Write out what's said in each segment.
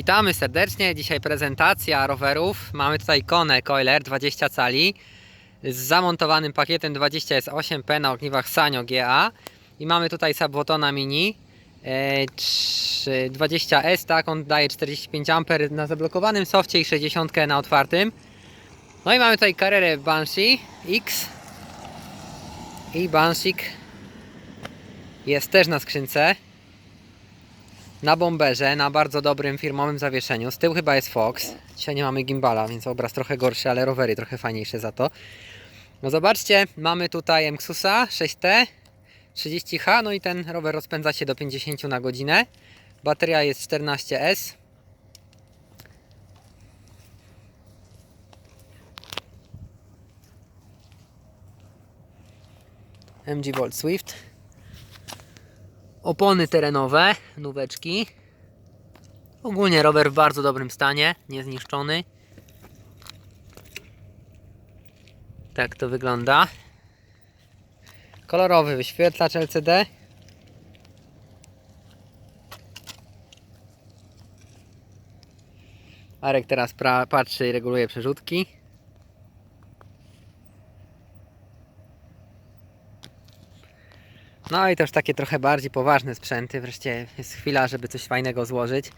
Witamy serdecznie. Dzisiaj prezentacja rowerów. Mamy tutaj Kone Coiler 20 cali z zamontowanym pakietem 20S8P na ogniwach Sanyo GA i mamy tutaj Subwotona Mini e, trz- 20S, tak, on daje 45 A na zablokowanym softie i 60 na otwartym. No i mamy tutaj Carrera Banshee X i Banshik jest też na skrzynce na bomberze, na bardzo dobrym firmowym zawieszeniu. Z tyłu chyba jest Fox. Dzisiaj nie mamy gimbala, więc obraz trochę gorszy, ale rowery trochę fajniejsze za to. No zobaczcie, mamy tutaj MXUSa 6T 30H, no i ten rower rozpędza się do 50 na godzinę. Bateria jest 14S. MG Volt Swift. Opony terenowe, nóweczki. Ogólnie rower w bardzo dobrym stanie, niezniszczony. Tak to wygląda. Kolorowy wyświetlacz LCD. Arek teraz patrzy i reguluje przerzutki. No i też takie trochę bardziej poważne sprzęty. Wreszcie jest chwila, żeby coś fajnego złożyć.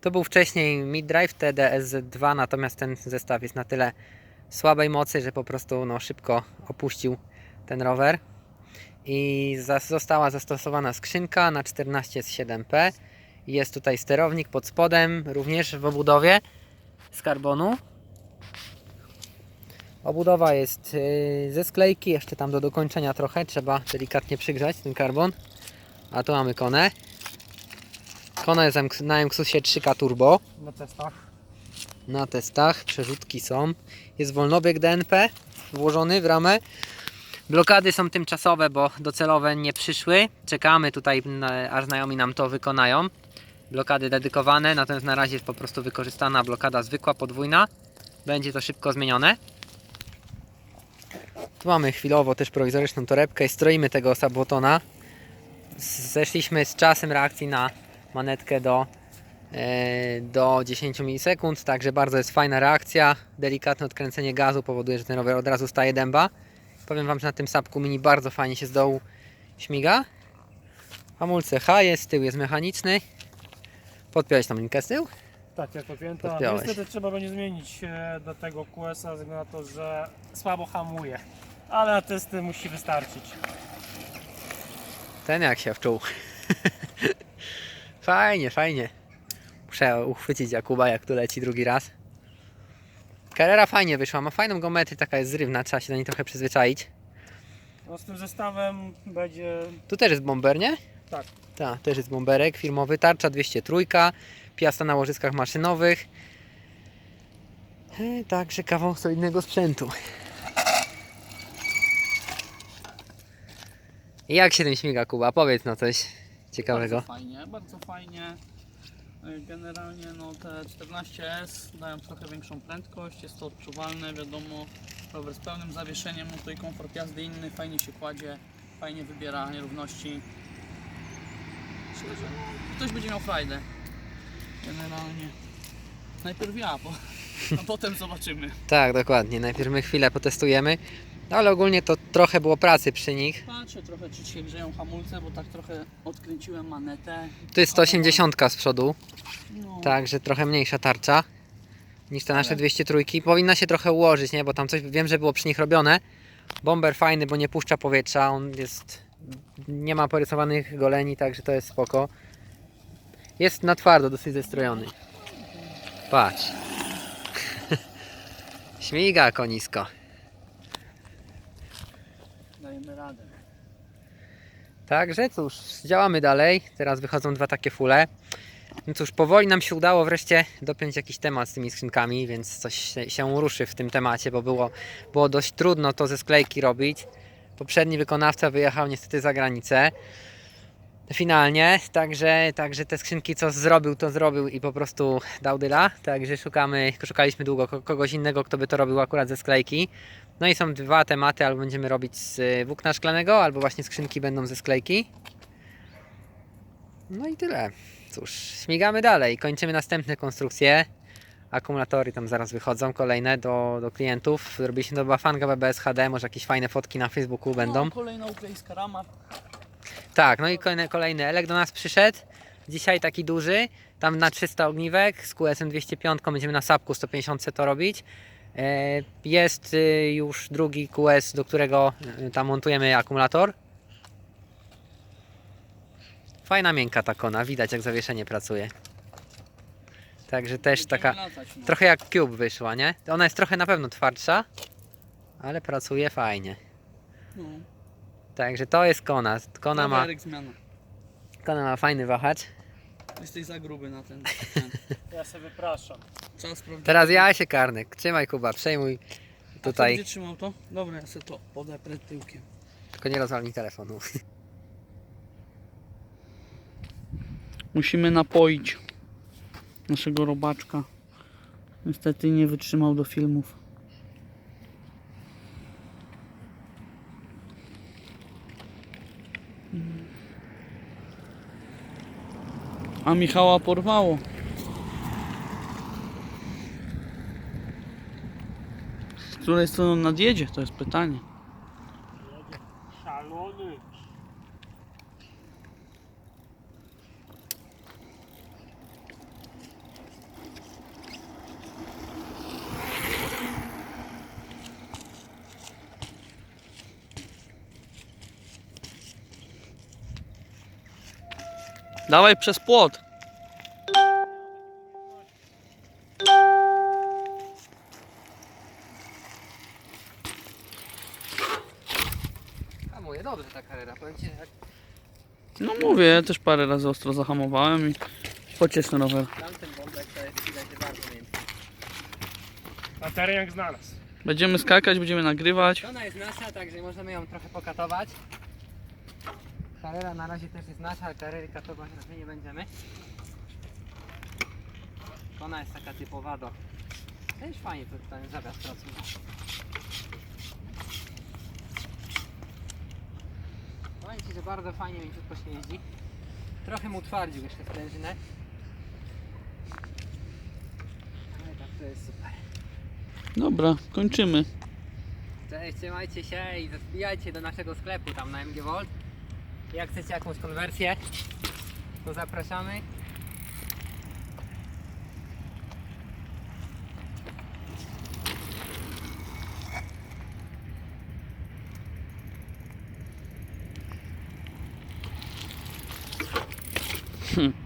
To był wcześniej Midrive TDS2, natomiast ten zestaw jest na tyle słabej mocy, że po prostu no, szybko opuścił ten rower. I została zastosowana skrzynka na 14 z 7P. Jest tutaj sterownik pod spodem, również w obudowie z karbonu. Obudowa jest yy, ze sklejki, jeszcze tam do dokończenia trochę, trzeba delikatnie przygrzać ten karbon. A tu mamy konę. Kona jest na MXUSie 3K Turbo. na testach. Na testach przerzutki są. Jest wolnobieg DNP włożony w ramę. Blokady są tymczasowe, bo docelowe nie przyszły. Czekamy tutaj, aż znajomi nam to wykonają. Blokady dedykowane, natomiast na razie jest po prostu wykorzystana blokada zwykła, podwójna. Będzie to szybko zmienione. Tu mamy chwilowo też prowizoryczną torebkę i stroimy tego Sabotona. Zeszliśmy z czasem reakcji na manetkę do, e, do 10 milisekund, także bardzo jest fajna reakcja. Delikatne odkręcenie gazu powoduje, że ten rower od razu staje dęba. Powiem Wam, że na tym sapku mini bardzo fajnie się z dołu śmiga. Hamulce H jest, tył jest mechaniczny. Podpiąłeś tam linkę z tyłu? Tak, jak podpięta. Podpiąłeś. Niestety trzeba będzie zmienić do tego QS-a ze względu na to, że słabo hamuje. Ale na testy musi wystarczyć. Ten jak się wczuł. fajnie, fajnie. Muszę uchwycić Jakuba, jak tu leci drugi raz. Carrera fajnie wyszła, ma fajną geometrię, taka jest zrywna, trzeba się do niej trochę przyzwyczaić. No z tym zestawem będzie... Tu też jest bomber, nie? Tak. Tak, też jest bomberek firmowy, tarcza 203, piasta na łożyskach maszynowych. E, Także kawał solidnego sprzętu. Jak się tym śmiga Kuba? Powiedz no coś ciekawego. Bardzo fajnie, bardzo fajnie. E, Generalnie no, te 14S dają trochę większą prędkość, jest to odczuwalne, wiadomo, rower z pełnym zawieszeniem, no to i komfort jazdy inny, fajnie się kładzie, fajnie wybiera nierówności. Myślę, że no, ktoś będzie miał frajdę. Generalnie. Najpierw ja, bo, a potem zobaczymy. Tak, dokładnie. Najpierw my chwilę potestujemy. No ale ogólnie to trochę było pracy przy nich. Patrzę trochę, czy się grzeją hamulce, bo tak trochę odkręciłem manetę. Tu jest 180 z przodu, No, także trochę mniejsza tarcza niż te nasze Ale- 203. Powinna się trochę ułożyć, nie? Bo tam coś wiem, że było przy nich robione. Bomber fajny, bo nie puszcza powietrza. On jest. Nie ma porysowanych goleni, także to jest spoko. Jest na twardo dosyć zestrojony. Patrz. Śmiga konisko. Radę. Także cóż, działamy dalej. Teraz wychodzą dwa takie fule. No cóż, powoli nam się udało wreszcie dopiąć jakiś temat z tymi skrzynkami, więc coś się, ruszy w tym temacie, bo było, było dość trudno to ze sklejki robić. Poprzedni wykonawca wyjechał niestety za granicę. Finalnie, także, także te skrzynki co zrobił, to zrobił i po prostu dał dyla. Także szukamy, szukaliśmy długo ko- kogoś innego, kto by to robił akurat ze sklejki. No i są dwa tematy, albo będziemy robić z y, włókna szklanego, albo właśnie skrzynki będą ze sklejki. No i tyle. cóż, śmigamy dalej. Kończymy następne konstrukcje. Akumulatory tam zaraz wychodzą, kolejne do, do klientów. Zrobiliśmy do Bafanga BBS HD, może jakieś fajne fotki na Facebooku będą. No, kolejna ukraińska rama. Tak, no i kolejny, kolejny Elek do nas przyszedł. Dzisiaj taki duży, tam na 300 ogniwek, z QSM 205 będziemy na sapku 150 to robić. E, Jest y, już drugi QS, do którego y, tam montujemy akumulator. Fajna miękka ta kona, widać jak zawieszenie pracuje. Także też taka, no. trochę jak Cube wyszła, nie? Ona jest trochę na pewno twardsza, ale pracuje fajnie. No. Także to jest kona. Kona ma, kona ma fajny wahacz. Jesteś za gruby na ten. ten. Ja sobie wypraszam. Sprawdzić. Teraz ja się karnek. Trzymaj Kuba, przejmuj A kto tutaj. to? Dobra, ja sobie to podeprę tyłkiem. Tylko nie rozwal mi telefonu. Musimy napoić naszego robaczka. Niestety nie wytrzymał do filmów. A Michała porwało. Z której strony on nadjedzie? To jest pytanie. Szalony. Dawaj przez płot. Hamuje dobrze ta karera, powiem Ci, jak No mówię, ja też parę razy ostro zahamowałem i pocieszny rower. tamten bąbek to jest widać że bardzo miękki. A teren jak znalazł. Będziemy skakać, będziemy nagrywać. Ona jest nasza, także możemy ją trochę pokatować. Karera na razie też jest nasza, ale karery katować raczej nie będziemy. Ona jest taka typowa do... Też fajnie to ten zawias pracuje. Powiem Ci, że bardzo fajnie mięciutko się jeździ. Trochę mu utwardził jeszcze sprężynę. Ale tak to jest super. Dobra, kończymy. Cześć, trzymajcie się i wbijajcie do naszego sklepu tam na MG Volt. Jak chcecie jakąś konwersję, to zapraszamy. Hm.